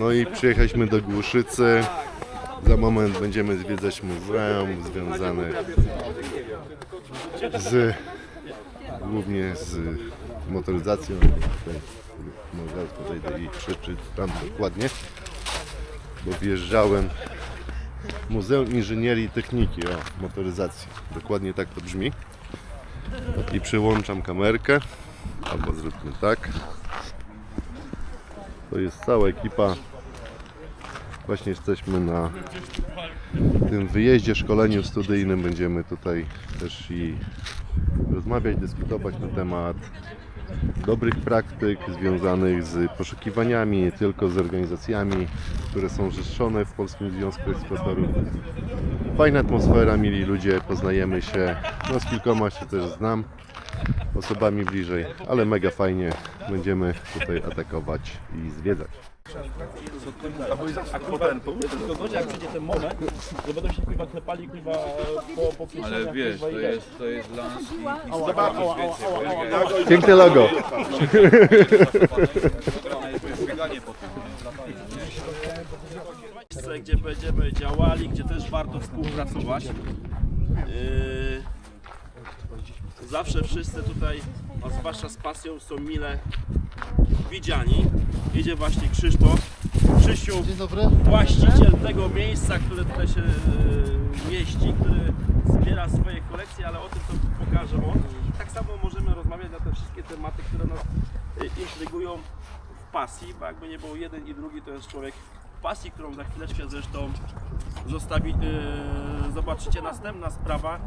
No i przyjechaliśmy do Głuszycy. Za moment będziemy zwiedzać muzeum związane z głównie z motoryzacją. No zaraz podejdę i przeczytam dokładnie, bo wjeżdżałem Muzeum Inżynierii i Techniki o motoryzacji. Dokładnie tak to brzmi. I przyłączam kamerkę. Albo zróbmy tak. To jest cała ekipa. Właśnie jesteśmy na tym wyjeździe, szkoleniu studyjnym. Będziemy tutaj też i rozmawiać, dyskutować na temat dobrych praktyk związanych z poszukiwaniami, nie tylko z organizacjami, które są zrzeszone w Polskim Związku Eksploatorów. Fajna atmosfera, mili ludzie, poznajemy się. No z kilkoma się też znam, osobami bliżej, ale mega fajnie. Będziemy tutaj atakować i zwiedzać. Gorzej jak przyjdzie ten moment, że będą się kurwa klepali kurwa po, po Ale wiesz, kurwa, to jest, to jest lans i, i Ała, ała, ała, ała, ała. Piękne logo. bieganie po tym. miejsce, gdzie będziemy działali, gdzie też warto współpracować. Yy, zawsze wszyscy tutaj, a zwłaszcza z pasją, są mile widziani. Idzie właśnie Krzysztof. Krzysiu, właściciel tego miejsca, które tutaj się yy, mieści, który zbiera swoje kolekcje, ale o tym to pokaże on. I tak samo możemy rozmawiać na te wszystkie tematy, które nas yy, intrygują w pasji, bo jakby nie było jeden i drugi, to jest człowiek pasji, którą za chwileczkę zresztą zostawi, yy, zobaczycie. Następna sprawa,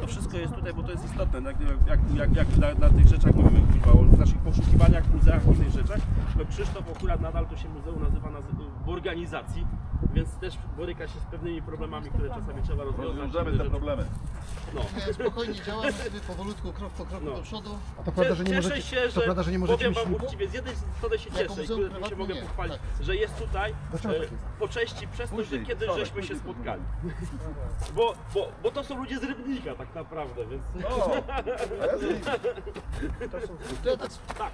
to wszystko jest tutaj, bo to jest istotne, jak, jak, jak, jak na, na tych rzeczach mówimy, kurwa, o naszych poszukiwaniach, muzeach, innych rzeczach, to Krzysztof akurat nadal to się muzeum nazywa naz- w organizacji, więc też boryka się z pewnymi problemami, które czasami trzeba rozwiązać. Rozwiążemy te problemy. No. Nie, spokojnie działamy sobie powolutku, krok po kroku No. do przodu. A to prawda, że nie Cieszę możecie, się, że, to prawda, że nie możecie powiem mieć wam ślubu? uczciwie, z jednej strony się Jako cieszę i muzeum się prywatne mogę nie, pochwalić, tak. że jest tutaj Dlaczego e, tak jest? po części przez to, że kiedyś żeśmy się spotkali. Bo, bo, bo to są ludzie z Rybnika tak naprawdę, więc To ja tak z- tak.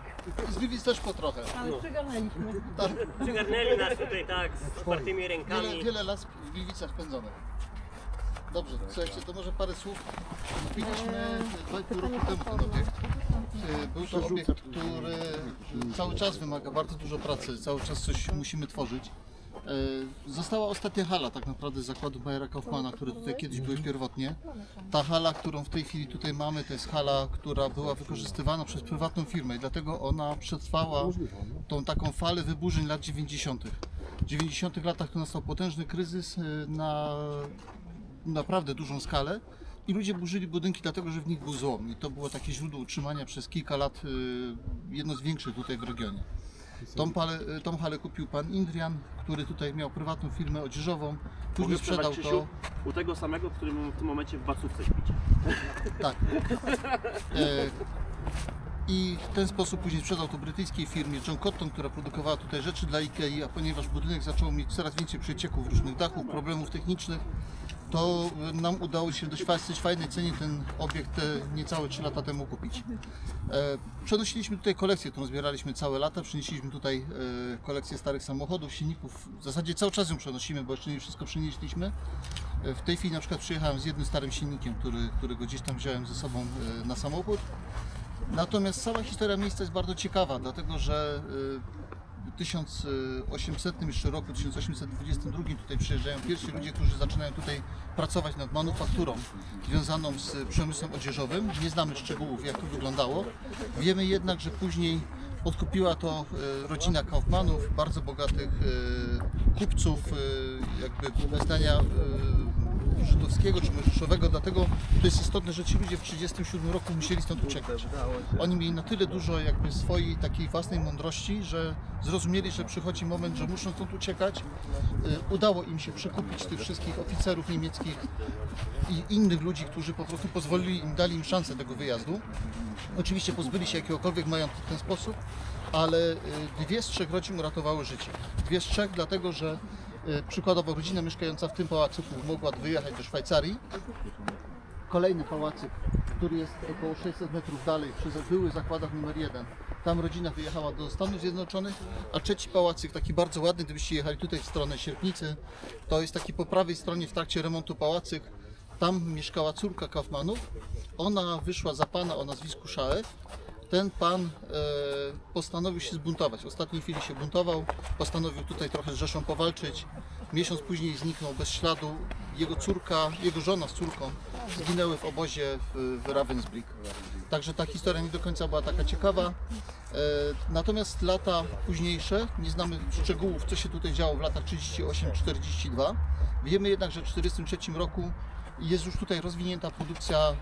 z Gliwic też po trochę. Ale przygarnęliśmy. Przygarnęli nas tutaj tak z otwartymi rękami. wiele lat w Gliwicach spędzonych. Dobrze, słuchajcie, to może parę słów. Kupiliśmy dwa i pół roku temu ten obiekt. Był to obiekt, który cały czas wymaga bardzo dużo pracy, cały czas coś musimy tworzyć. E, Została ostatnia hala tak naprawdę z zakładu Bayera Kaufmana, które tutaj kiedyś były pierwotnie. Ta hala, którą w tej chwili tutaj mamy, to jest hala, która była wykorzystywana przez prywatną firmę i dlatego ona przetrwała tą taką falę wyburzeń lat 90. W 90 latach to nastał potężny kryzys e, na naprawdę dużą skalę i ludzie burzyli budynki dlatego, że w nich był złom i to było takie źródło utrzymania przez kilka lat y, jedno z większych tutaj w regionie. Tą, palę, y, tą halę kupił pan Indrian, który tutaj miał prywatną firmę odzieżową, później Mogę przerwać, sprzedał Krzysiu? to. U tego samego, którym w tym momencie w Bacówce śpicie. Tak. E, I w ten sposób później sprzedał to brytyjskiej firmie John Cotton, która produkowała tutaj rzeczy dla Ikei, a ponieważ budynek zaczął mieć coraz więcej przecieków różnych dachów, problemów technicznych, to nam udało się dość dość fajnej cenie ten obiekt e, niecałe 3 lata temu kupić. E, Przenosiliśmy tutaj kolekcję, którą zbieraliśmy całe lata. Przynieśliśmy tutaj e, kolekcję starych samochodów, silników. W zasadzie cały czas ją przenosimy, bo jeszcze nie wszystko przenieśliśmy. W tej chwili na przykład przyjechałem z jednym starym silnikiem, który, którego gdzieś tam wziąłem ze sobą na samochód. Natomiast cała historia miejsca jest bardzo ciekawa, dlatego że 1800 jeszcze roku, 1822 tutaj przyjeżdżają pierwsi ludzie, którzy zaczynają tutaj pracować nad manufakturą związaną z przemysłem odzieżowym. Nie znamy szczegółów, jak to wyglądało. Wiemy jednak, że później odkupiła to e, rodzina Kaufmanów, bardzo bogatych e, kupców, jakby bez żydowskiego czy mojżeszowego, dlatego to jest istotne, że ci ludzie w 1937 roku musieli stąd uciekać. Oni mieli na tyle dużo jakby swojej takiej własnej mądrości, że zrozumieli, że przychodzi moment, że muszą stąd uciekać. Y, Udało im się przekupić tych wszystkich oficerów niemieckich i innych ludzi, którzy po prostu pozwolili im, dali im szansę tego wyjazdu. Oczywiście pozbyli się jakiegokolwiek majątku w ten sposób, ale y, dwie z trzech rodzin uratowały życie. Dwie z trzech dlatego, że przykładowo rodzina mieszkająca w tym pałacyku mogła wyjechać do Szwajcarii kolejny pałacyk, który jest około 600 metrów dalej, przy byłych zakładach numer 1. Tam rodzina wyjechała do Stanów Zjednoczonych, a trzeci pałacyk, taki bardzo ładny, gdybyście jechali tutaj w stronę Sierpnicy, to jest taki po prawej stronie w trakcie remontu pałacyk. Tam mieszkała córka Kaufmanów. Ona wyszła za pana o nazwisku Szaew. Ten pan e, postanowił się zbuntować. W ostatniej chwili się buntował, postanowił tutaj trochę z Rzeszą powalczyć. Miesiąc później zniknął bez śladu. Jego córka, jego żona z córką zginęły w obozie w, w Ravensbrück. Także ta historia nie do końca była taka ciekawa. E, natomiast lata późniejsze, nie znamy szczegółów, co się tutaj działo w latach 38-42. Wiemy jednak, że w 1943 roku jest już tutaj rozwinięta produkcja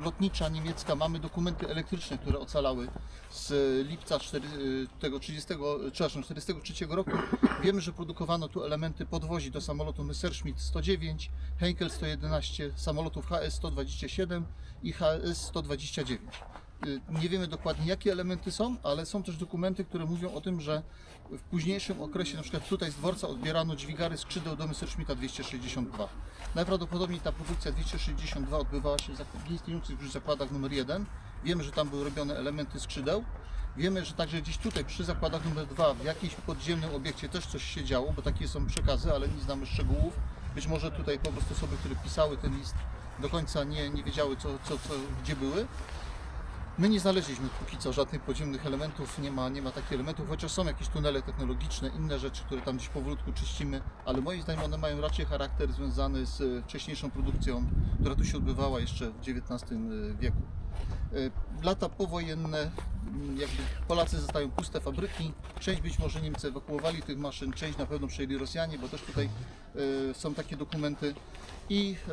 y, lotnicza niemiecka. Mamy dokumenty elektryczne, które ocalały z lipca 4, y, tego 30, przepraszam, 43 roku. Wiemy, że produkowano tu elementy podwozi do samolotu Messerschmitt 109, Heinkel 111, samolotów HS-127 i HS-129. Y, Nie wiemy dokładnie jakie elementy są, ale są też dokumenty, które mówią o tym, że w późniejszym okresie, na przykład tutaj z dworca odbierano dźwigary skrzydeł do Messerschmitta 262. Najprawdopodobniej ta produkcja 262 odbywała się w istniejących już zakładach numer 1. Wiemy, że tam były robione elementy skrzydeł. Wiemy, że także gdzieś tutaj przy zakładach numer 2 w jakimś podziemnym obiekcie też coś się działo, bo takie są przekazy, ale nie znamy szczegółów. Być może tutaj po prostu osoby, które pisały ten list do końca nie, nie wiedziały co, co, co, gdzie były. My nie znaleźliśmy póki co żadnych podziemnych elementów, nie ma, nie ma takich elementów, chociaż są jakieś tunele technologiczne, inne rzeczy, które tam gdzieś powolutku czyścimy, ale moim zdaniem one mają raczej charakter związany z e, wcześniejszą produkcją, która tu się odbywała jeszcze w XIX wieku. E, Lata powojenne, m, jakby Polacy zostają puste fabryki, część być może Niemcy ewakuowali tych maszyn, część na pewno przejęli Rosjanie, bo też tutaj e, są takie dokumenty. I e,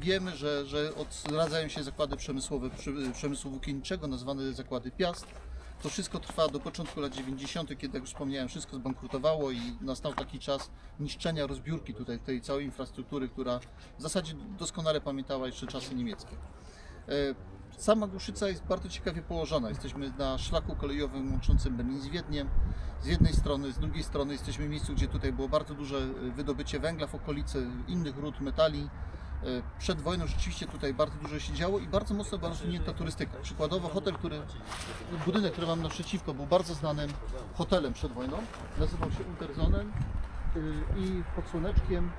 wiemy, że, że odradzają się zakłady przemysłowe przemysłu włókienniczego, nazwane zakłady Piast. To wszystko trwa do początku lat 90., kiedy, jak już wspomniałem, wszystko zbankrutowało i nastał taki czas niszczenia, rozbiórki tutaj tej całej infrastruktury, która w zasadzie doskonale pamiętała jeszcze czasy niemieckie. E, Sama Głuszyca jest bardzo ciekawie położona. Jesteśmy na szlaku kolejowym łączącym Berlin z Wiedniem. Z jednej strony, z drugiej strony jesteśmy w miejscu, gdzie tutaj było bardzo duże e, wydobycie węgla w okolicy, innych ród, metali. E, Przed wojną rzeczywiście tutaj bardzo dużo się działo i bardzo mocno była rozwinięta turystyka. Przykładowo hotel, który, budynek, który mam naprzeciwko, był bardzo znanym hotelem przed wojną. Nazywał się Unterzonen y, i pod słoneczkiem,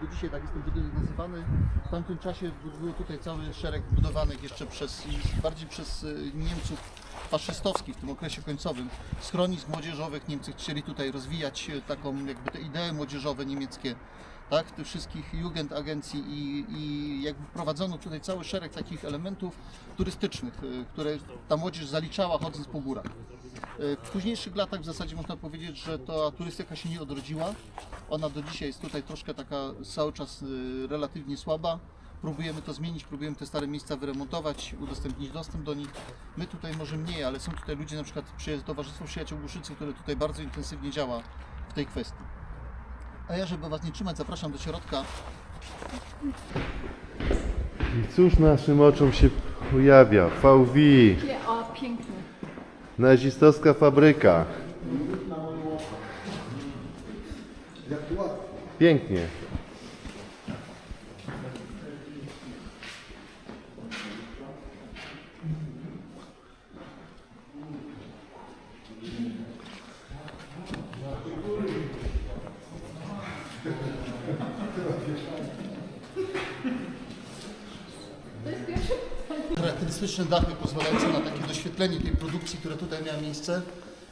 do, dzisiaj tak jest ten budynek nazywany. W tamtym czasie był tutaj cały szereg budowanych jeszcze przez, bardziej przez y, Niemców faszystowskich w tym okresie końcowym. Schronisk młodzieżowych Niemcy chcieli tutaj rozwijać y, taką jakby te idee młodzieżowe niemieckie. Tak, tych wszystkich Jugendagencji i, i jakby wprowadzono tutaj cały szereg takich elementów turystycznych, y, które ta młodzież zaliczała chodząc po górach. Y, W późniejszych latach w zasadzie można powiedzieć, że ta turystyka się nie odrodziła. Ona do dzisiaj jest tutaj troszkę taka cały czas y, relatywnie słaba. Próbujemy to zmienić, próbujemy te stare miejsca wyremontować, udostępnić dostęp do nich. My tutaj może mniej, ale są tutaj ludzie, na przykład Towarzystwo Przyjaciół Głuszycy, które tutaj bardzo intensywnie działa w tej kwestii. A ja, żeby Was nie trzymać, zapraszam do środka. I cóż naszym oczom się ujawia? VW, o, piękny. Nazistowska fabryka. Pięknie. charakterystyczne dachy pozwalające na takie produkcji, która tutaj miała miejsce.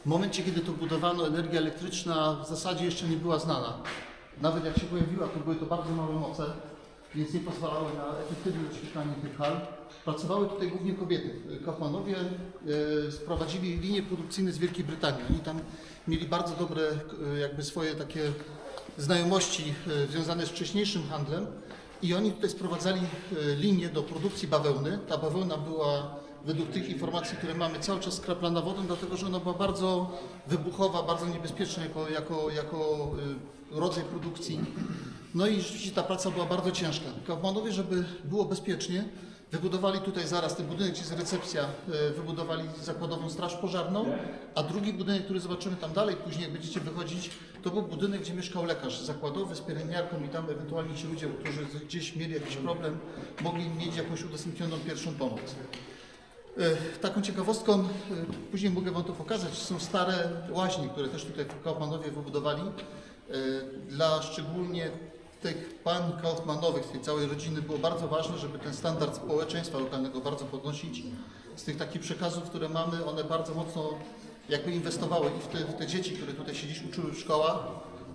W momencie, kiedy to budowano, energia elektryczna w zasadzie jeszcze nie była znana. Nawet jak się pojawiła, to były to bardzo małe moce, więc nie pozwalały na efektywne doświetlanie tych hal. Pracowały tutaj głównie kobiety. Kaufmanowie e, sprowadzili linie produkcyjne z Wielkiej Brytanii. Oni tam mieli bardzo dobre e, jakby swoje takie znajomości e, związane z wcześniejszym handlem i oni tutaj sprowadzali linię do produkcji bawełny. Ta bawełna była według tych informacji, które mamy, cały czas skraplana wodą, dlatego że ona była bardzo wybuchowa, bardzo niebezpieczna jako, jako, jako e, rodzaj produkcji. No i rzeczywiście ta praca była bardzo ciężka. Kaufmanowie, żeby było bezpiecznie, Wybudowali tutaj zaraz ten budynek, gdzie jest recepcja, e, wybudowali zakładową straż pożarną, a drugi budynek, który zobaczymy tam dalej, później jak będziecie wychodzić, to był budynek, gdzie mieszkał lekarz zakładowy z pielęgniarką i tam ewentualnie ci ludzie, którzy gdzieś mieli jakiś problem, mogli mieć jakąś udostępnioną pierwszą pomoc. E, Taką ciekawostką, e, później mogę Wam to pokazać, są stare łaźnie, które też tutaj Kaufmanowie wybudowali. E, Dla szczególnie tych pań Kaufmanowych, z tej całej rodziny było bardzo ważne, żeby ten standard społeczeństwa lokalnego bardzo podnosić. Z tych takich przekazów, które mamy, one bardzo mocno jakby inwestowały i w te, w te dzieci, które tutaj się dziś uczyły w szkołach,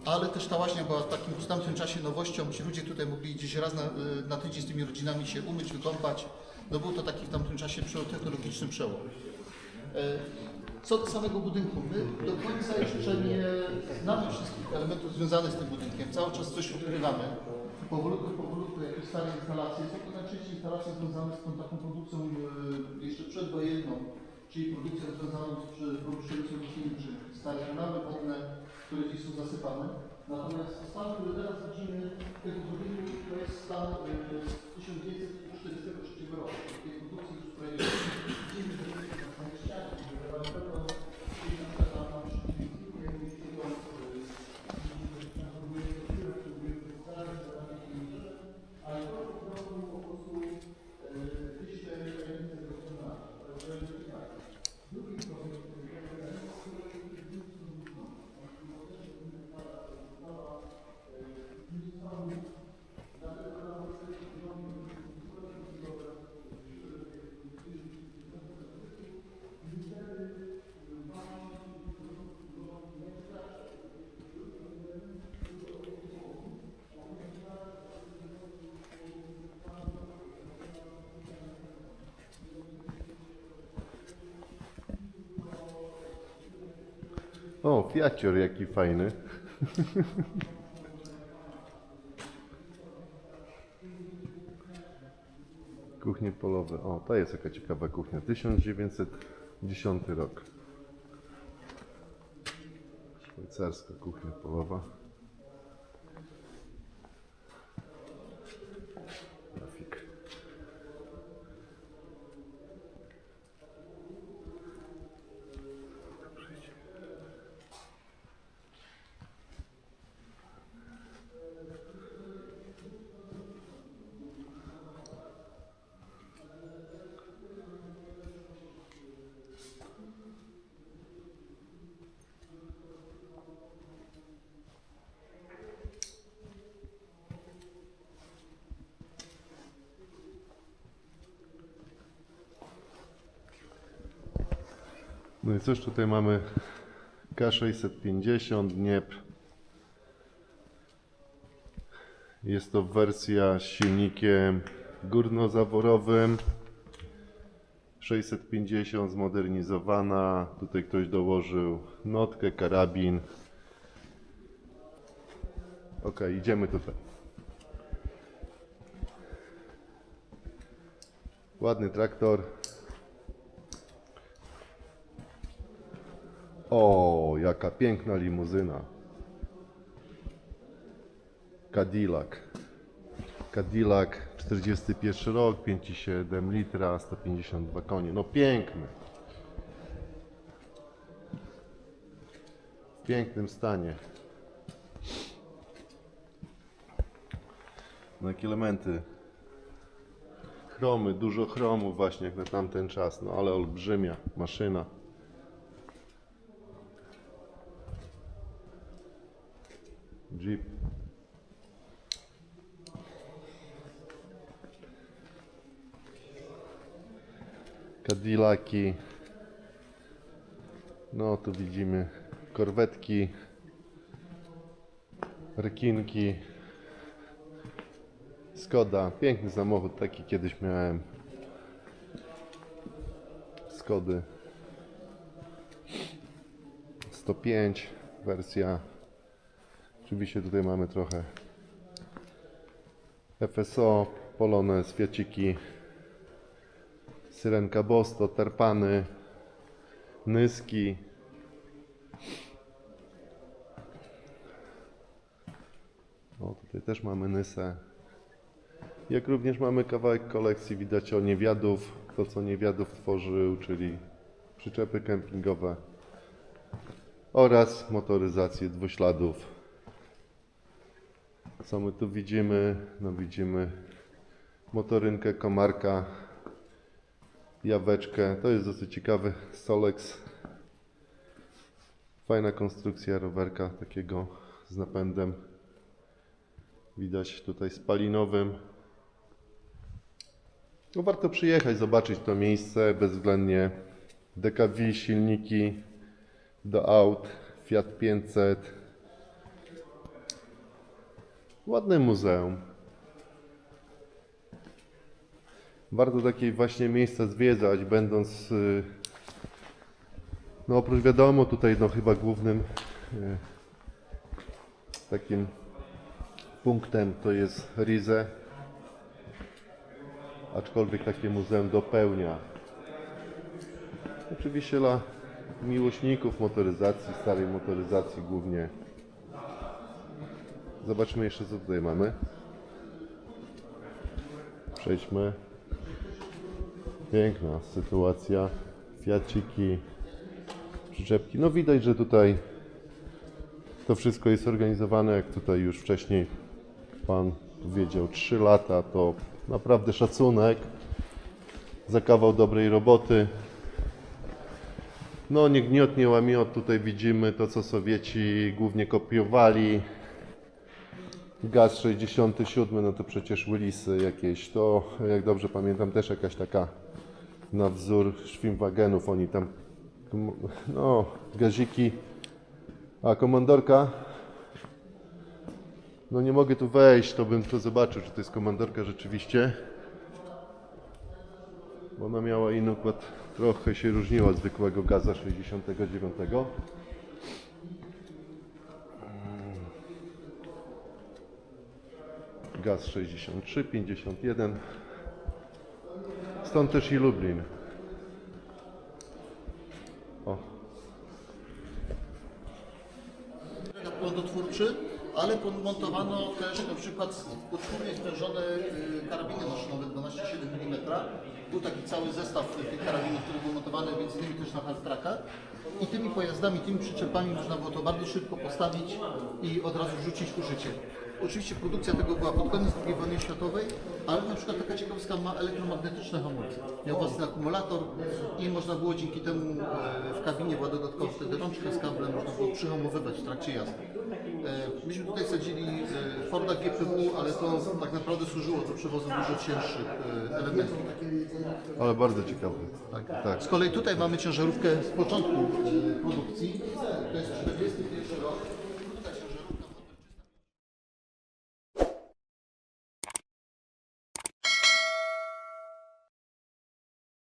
ale też ta łaźnia była w takim w tamtym czasie nowością. Ci ludzie tutaj mogli gdzieś raz na, na tydzień z tymi rodzinami się umyć, wykąpać. No był to taki w tamtym czasie technologiczny przełom. E, Co do samego budynku, my do końca jeszcze nie znamy wszystkich elementów związanych z tym budynkiem. Cały czas coś odkrywamy. Powolutku, powolutku jakieś stare instalacje. Są to najczęściej instalacje związane z tą taką produkcją e, jeszcze przedwojenną, czyli produkcją związaną z chemicznym, stare kanały wodne, które gdzieś są zasypane. Natomiast stan, który teraz widzimy w tym budynku, to jest stan e, 1944 O, fiacior jaki fajny. Kuchnie polowe. O, to jest jaka ciekawa kuchnia. 1910 rok. Szwajcarska kuchnia polowa. No i cóż, tutaj mamy K650 Dniepr. Jest to wersja z silnikiem górnozaworowym. 650 zmodernizowana. Tutaj ktoś dołożył notkę, karabin. Ok, idziemy tutaj. Ładny traktor. O, jaka piękna limuzyna. Cadillac. Cadillac 41 rok, 5,7 litra, 152 konie. No piękny. W pięknym stanie. No jakie elementy. Chromy, dużo chromu właśnie jak na tamten czas, no ale olbrzymia maszyna. Jeep. Cadillaki. No tu widzimy korwetki, rekinki. Skoda, piękny samochód, taki kiedyś miałem. Skody 105 wersja Oczywiście tutaj mamy trochę FSO, Polonez, Fiaciki, Syrenka Bosto, Tarpany, Nyski. O, tutaj też mamy Nysę. Jak również mamy kawałek kolekcji, widać o niewiadów, to co niewiadów tworzył, czyli przyczepy kempingowe oraz motoryzację dwuśladów. Co my tu widzimy? No widzimy motorynkę Komarka, Jaweczkę. To jest dosyć ciekawy Solex. Fajna konstrukcja rowerka takiego z napędem. Widać tutaj spalinowym. No warto przyjechać, zobaczyć to miejsce bezwzględnie. DKW, silniki do aut, Fiat 500. Ładne muzeum. Warto takie właśnie miejsca zwiedzać, będąc y, no oprócz wiadomo tutaj no chyba głównym y, takim punktem to jest Rize. Aczkolwiek takie muzeum dopełnia. Oczywiście dla miłośników motoryzacji, starej motoryzacji głównie. Zobaczmy jeszcze co tutaj mamy. Przejdźmy. Piękna sytuacja. Fiaciki, przyczepki. No widać, że tutaj to wszystko jest organizowane, jak tutaj już wcześniej Pan powiedział, 3 lata to naprawdę szacunek za kawał dobrej roboty. No nie gniot, nie łamiot, tutaj widzimy to co Sowieci głównie kopiowali. Gaz 67, no to przecież Willisy jakieś, to jak dobrze pamiętam też jakaś taka na wzór Schwimmwagenów, oni tam, no gaziki, a komandorka, no nie mogę tu wejść, to bym to zobaczył, czy to jest komandorka rzeczywiście. Bo ona miała inny układ, trochę się różniła od zwykłego gaza 69. Gaz 63, 51. Stąd też i Lublin. O, prądotwórczy, ale podmontowano też na przykład podwórnie sprężone y, karabiny maszynowe 12,7 mm. Był taki cały zestaw tych karabinów, które były montowane między innymi też na half-trackach. I tymi pojazdami, tymi przyczepami można było to bardzo szybko postawić i od razu rzucić w użycie. Oczywiście produkcja tego była pod koniec II wojny światowej, ale na przykład taka ciekawostka ma elektromagnetyczne hamulce. Miał własny akumulator i można było dzięki temu e, w kabinie była dodatkowo wtedy rączka z kablem, można było przyhamowywać w trakcie jazdy. E, Myśmy tutaj sadzili e, Forda GPW, ale to tak naprawdę służyło do przewozu dużo cięższych elementów. ale bardzo ciekawy. Tak. Z kolei tutaj mamy ciężarówkę z początku e,